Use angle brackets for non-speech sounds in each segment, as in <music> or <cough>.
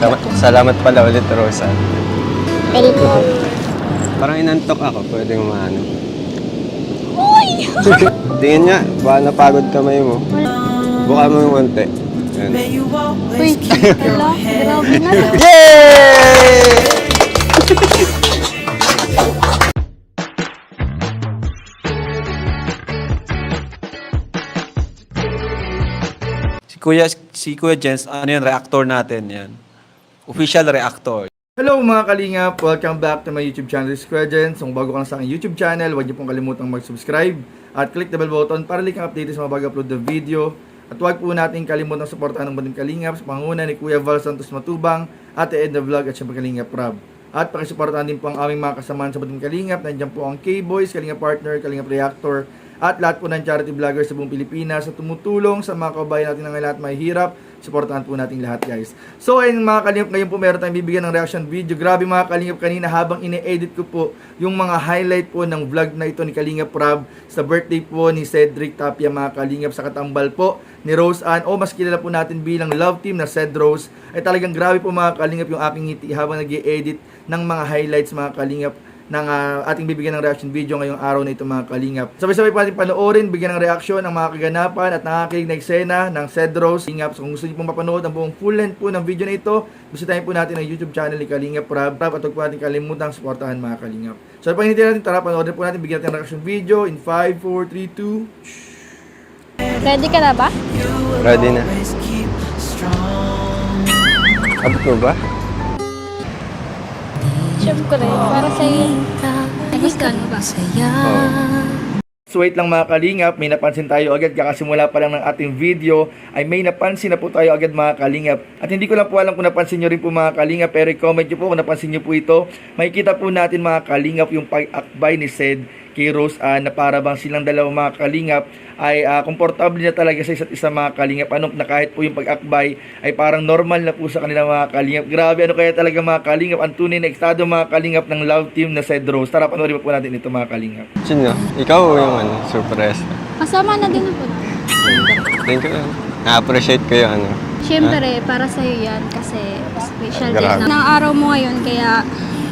Sa- salamat pala ulit, Rosa. Welcome. Parang inantok ako, pwedeng maano. <laughs> Tingin nga, baka napagod kamay mo. Buka mo yung konti. Yan. Uy, wala. Grabe na. <laughs> Yay! Si Kuya, si Kuya Jens, ano yan, reactor natin yan. Official reactor. Hello mga kalingap! Welcome back to my YouTube channel, Jens. Kung bago ka sa aking YouTube channel, huwag niyo pong kalimutang mag-subscribe at click the bell button para link ang update sa mga bago upload na video. At huwag po natin kalimutang suportahan ng Banding Kalingap sa panguna ni Kuya Val Santos Matubang, Ate Edna Vlog at syempre Kalingap Rob. At pakisuportahan din po ang aming mga kasamahan sa Banding Kalingap. Nandiyan po ang K-Boys, Kalingap Partner, Kalingap Reactor, at lahat po ng charity vloggers sa buong Pilipinas sa tumutulong sa mga kabayan natin na lahat may hirap. Suportahan po natin lahat guys. So ayun mga kalingap, ngayon po meron tayong bibigyan ng reaction video. Grabe mga kalingap kanina habang ine-edit ko po yung mga highlight po ng vlog na ito ni Kalingap Rob sa birthday po ni Cedric Tapia mga kalingap sa katambal po ni Rose Ann o mas kilala po natin bilang love team na Ced Rose ay talagang grabe po mga kalingap yung aking ngiti habang nag edit ng mga highlights mga kalingap ng ah, ating bibigyan ng reaction video ngayong araw na ito mga kalingap. Sabay-sabay po natin panoorin, bigyan ng reaksyon ang mga kaganapan at nakakilig na eksena ng Cedros. Kalingap, so kung gusto niyo pong mapanood ang buong full length po ng video na ito, bisitahin po natin ang YouTube channel ni Kalingap Rab. Rab at huwag po natin kalimutang suportahan mga kalingap. So pag hindi natin, tara panoorin po natin, bigyan natin ng reaction video in 5, 4, 3, 2, Ready ka na ba? Ready na. Abot mo ba? Siyempre, para sa. Nagustuhan mo ba? So wait lang mga kalingap, may napansin tayo agad kakasimula pa lang ng ating video ay may napansin na po tayo agad mga kalingap. At hindi ko lang po alam kung napansin nyo rin po mga kalingap pero i-comment nyo po kung napansin nyo po ito. Makikita po natin mga kalingap yung pag-akbay ni Sed kay Rose Ann na para bang silang dalawang mga kalingap ay ah, komportable na talaga sa isa't isa mga kalingap. Ano na kahit po yung pag-akbay ay parang normal na po sa kanila mga kalingap. Grabe ano kaya talaga mga kalingap. Ang tunay na estado mga kalingap ng love team na Sed Rose. Tara panoorin po natin ito mga kalingap. Sino? Ikaw o yung ano, surprise? Kasama na din ako. Thank you. Na-appreciate ko yung ano. Siyempre, para sa iyo yan kasi special day Grabe. na ng araw mo ngayon kaya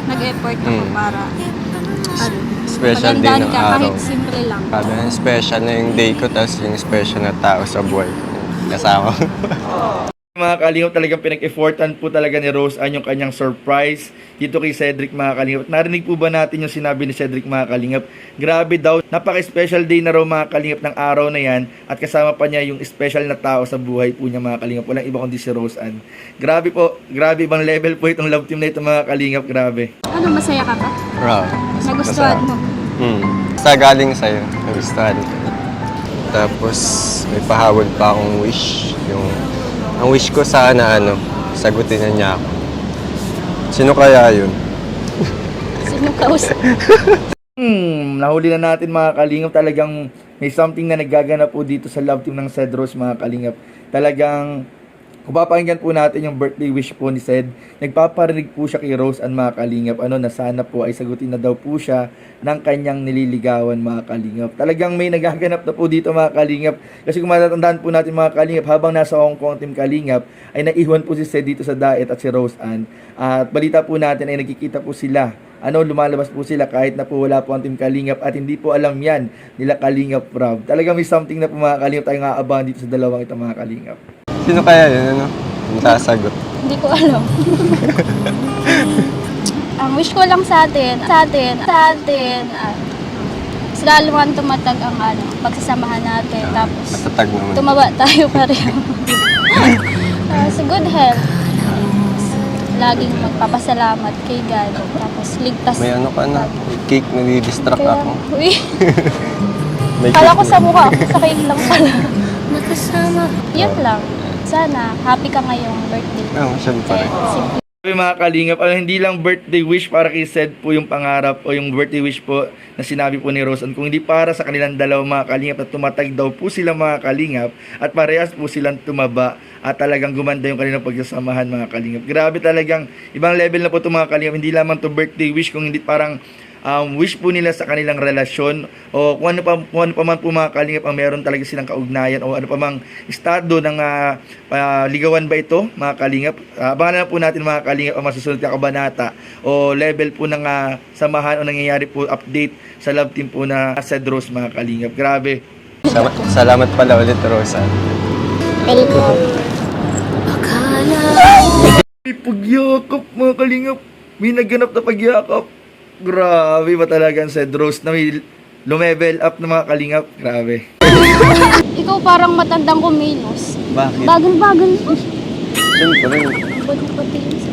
nag-effort ako Mm. para Special day ng ka araw. kahit simple lang. Sabi special na yung day ko, tapos yung special na tao sa buhay ko. Kasama. <laughs> Mga kalingap talagang pinag-effortan po talaga ni Rose Ann yung kanyang surprise dito kay Cedric mga kalingap. Narinig po ba natin yung sinabi ni Cedric mga kalingap? Grabe daw, napaka-special day na raw mga kalingap ng araw na yan at kasama pa niya yung special na tao sa buhay po niya mga kalingap. Walang iba kundi si Rose Ann. Grabe po, grabe ibang level po itong love team na ito mga kalingap, grabe. Ano, masaya ka ba? Wow. Nagustuhan mo? Hmm. Sa galing sa'yo, nagustuhan. Tapos, may pahabol pa akong wish. Yung, ang wish ko sana, ano, sagutin na niya ako. Sino kaya yun? Sino kausap? <laughs> Hmm, nahuli na natin mga kalingap. Talagang may something na nagaganap po dito sa love team ng Cedros mga kalingap. Talagang kung papakinggan po natin yung birthday wish po ni Ced, nagpaparinig po siya kay Rose and mga kalingap, ano, na sana po ay sagutin na daw po siya ng kanyang nililigawan mga kalingap. Talagang may nagaganap na po dito mga kalingap. Kasi kung matatandaan po natin mga kalingap, habang nasa Hong Kong team kalingap, ay naiwan po si Ced dito sa Daet at si Rose Ann. At balita po natin ay nagkikita po sila ano, lumalabas po sila kahit na po wala po ang Team Kalingap at hindi po alam yan nila Kalingap Rob. Talagang may something na po mga Kalingap tayong aabangan dito sa dalawang ito mga Kalingap. Sino kaya yun, ano? Yung sasagot. Hindi ko alam. <laughs> ang wish ko lang sa atin, sa atin, sa atin, uh, lalo nga tumatag ang ano, pagsasamahan natin. Tapos, Matatag naman. tumaba tayo pareho. <laughs> Ah, sa good health. Laging magpapasalamat kay God. Tapos, ligtas. May ano ka na, may cake, nadidistract Kaya, ako. uy, May <laughs> kala ko sa mukha, sa cake lang pala. Yun lang. Sana, happy ka ngayong birthday. Oo, syempre. Kaya, simple Sabi mga Kalingap, ano, hindi lang birthday wish para kay Sed po yung pangarap o yung birthday wish po na sinabi po ni Rosan, kung hindi para sa kanilang dalawang mga Kalingap na tumatag daw po sila mga Kalingap at parehas po silang tumaba at talagang gumanda yung kanilang pagsasamahan mga Kalingap. Grabe talagang ibang level na po itong mga Kalingap, hindi lamang to birthday wish kung hindi parang um, wish po nila sa kanilang relasyon o kung ano pa, kung ano pa man po mga kalingap ang meron talaga silang kaugnayan o ano pa mang estado ng ah, ah, ligawan ba ito mga kalingap. Uh, abangan na po natin mga kalingap ang masusunod na kabanata o level po ng ah, samahan o nangyayari po update sa love team po na Cedros mga kalingap. Grabe. Sa- salamat pala ulit, Rosa. Welcome. May pagyakap mga kalingap. May naganap na pagyakap. Grabe ba talaga ang Cedros na may lumevel up na mga kalingap. Grabe. <laughs> Ikaw parang matandang kumilos. Bakit? Bagal-bagal mo. Siyempre, mo sa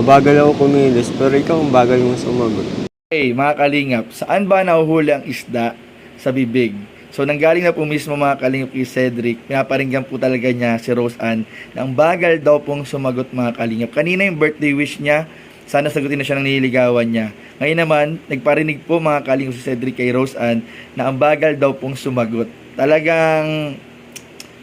mabagal ako kumilos, pero ikaw ang bagal mong sumagot. Hey, mga kalingap, saan ba nahuhuli ang isda sa bibig? So, nanggaling na po mismo mga kalingap kay Cedric, pinaparinggan po talaga niya si Rose Ann na ang bagal daw pong sumagot mga kalingap. Kanina yung birthday wish niya, sana sagutin na siya ng nililigawan niya. Ngayon naman, nagparinig po mga kalingap si Cedric kay Rose Ann na ang bagal daw pong sumagot. Talagang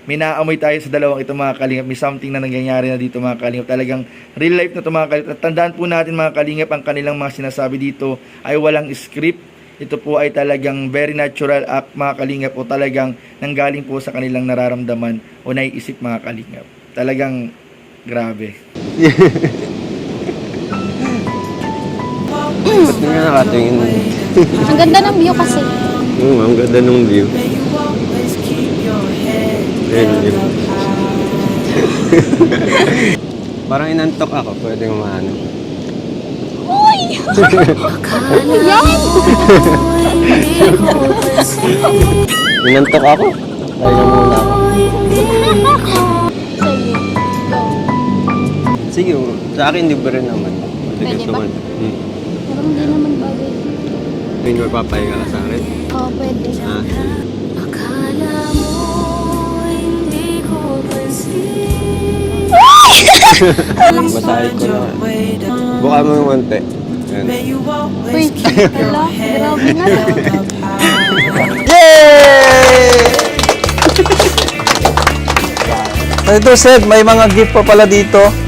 may naamoy tayo sa dalawang ito mga kalingap. May something na nangyayari na dito mga kalingap. Talagang real life na ito mga kalingap. At tandaan po natin mga kalingap, ang kanilang mga sinasabi dito ay walang script. Ito po ay talagang very natural act mga kalingap o talagang nanggaling po sa kanilang nararamdaman o naiisip mga kalingap. Talagang grabe. <laughs> Ba't hindi ka nakatingin? Ang ganda ng view kasi. Oo, ang ganda ng view. Ayun, view. <laughs> Parang inantok ako, pwedeng maano. Uy! Yan! <laughs> Inantok ako? Kaya muna ako. Sige, sa akin libre naman. Pwede ba? Hmm. Parang hindi naman bagay. Hindi mo papahinga ka sa akin. Oo, pwede. Ah, sige. <laughs> Basahin ko na. Buka mo yung konti. Yan. Uy, wala. Grabe na. Ito, Sed, may mga gift pa pala dito.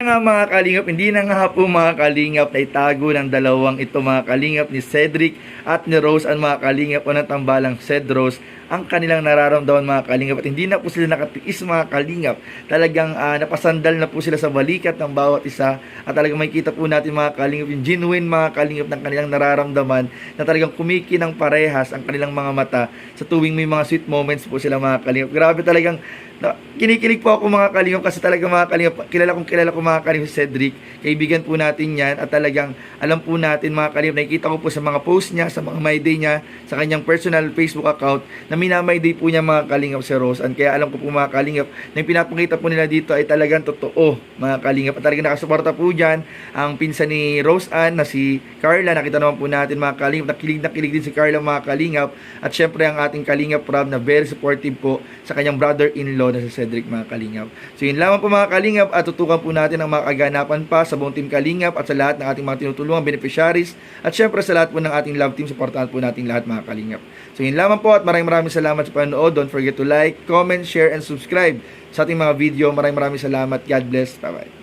Nga mga kalingap, hindi na nga po mga kalingap na itago ng dalawang ito mga kalingap ni Cedric at ni Rose. Ang mga kalingap o ng tambalang Cedros ang kanilang nararamdaman mga kalingap. At hindi na po sila nakatiis mga kalingap. Talagang ah, napasandal na po sila sa balikat ng bawat isa. At talagang makikita po natin mga kalingap yung genuine mga kalingap ng kanilang nararamdaman na talagang kumikinang parehas ang kanilang mga mata. Sa tuwing may mga sweet moments po sila mga kalingap. Grabe talagang na, kinikilig po ako mga kalingap kasi talaga mga kalingap, kilala kong kilala ko mga kalingap Cedric, kaibigan po natin yan at talagang alam po natin mga kalingap, nakikita ko po sa mga post niya, sa mga my day niya, sa kanyang personal Facebook account na minamay day po niya mga kalingap si Rose. And kaya alam ko po mga kalingap na yung pinapakita po nila dito ay talagang totoo mga kalingap at talagang nakasuporta po dyan ang pinsan ni Rose Ann na si Carla, nakita naman po natin mga kalingap, nakilig na kilig din si Carla mga kalingap at syempre ang ating kalingap Rob na very supportive po sa kanyang brother-in-law na si Cedric mga kalingap. So yun lamang po mga kalingap at tutukan po natin ang mga kaganapan pa sa buong team kalingap at sa lahat ng ating mga tinutulungan beneficiaries at syempre sa lahat po ng ating love team supportahan po natin lahat mga kalingap. So yun lamang po at maraming maraming salamat sa panonood. Don't forget to like, comment, share and subscribe sa ating mga video. Maraming maraming salamat. God bless. Bye bye.